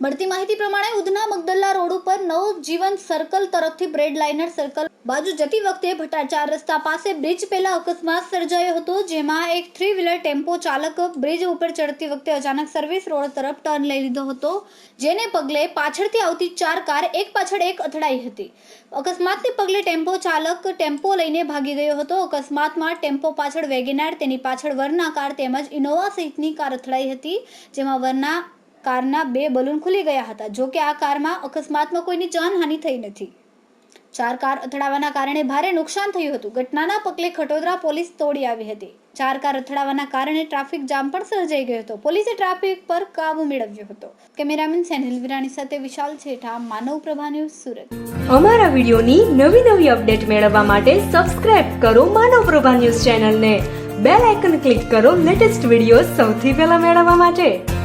મળતી માહિતી પ્રમાણે ઉધના મગદલ્લા રોડ ઉપર નવજીવન સર્કલ તરફથી બ્રેડ લાઇનર સર્કલ બાજુ જતી વખતે ભટ્ટાચાર રસ્તા પાસે બ્રિજ પહેલા અકસ્માત સર્જાયો હતો, જેમાં એક થ્રી વ્હીલર ટેમ્પો ચાલક બ્રિજ ઉપર ચડતી વખતે અચાનક સર્વિસ રોડ તરફ ટર્ન લઈ લીધો હતો, જેને પગલે પાછળથી આવતી ચાર કાર એક પાછળ એક અથડાઈ હતી. અકસ્માતને પગલે ટેમ્પો ચાલક ટેમ્પો લઈને ભાગી ગયો હતો. અકસ્માતમાં ટેમ્પો પાછળ વેગેનાર, તેની પાછળ વરના કાર તેમજ ઇનોવા સહિતની કાર અથડાઈ હતી, જેમાં વરના કારના બે બલૂન ખુલી ગયા હતા, જો કે આ કારમાં અકસ્માતમાં કોઈની જાનહાનિ થઈ નથી. ચાર કાર અથડાવાના કારણે ભારે નુકસાન થયું હતું. ઘટનાના પગલે ખટોદરા પોલીસ તોડી આવી હતી. ચાર કાર અથડાવાના કારણે ટ્રાફિક જામ પણ સર્જાઈ ગયો હતો. પોલીસે ટ્રાફિક પર કાબુ મેળવ્યો હતો. કેમેરામેન સેનિલ વિરાણી સાથે વિશાલ છેઠા, માનવ પ્રભા ન્યૂઝ સુરત. અમારા વિડીયોની નવી નવી અપડેટ મેળવવા માટે સબસ્ક્રાઇબ કરો માનવ પ્રભા ન્યૂઝ ચેનલને. બેલ આઇકન ક્લિક કરો લેટેસ્ટ વીડિયો સૌથી પહેલા મેળવવા માટે.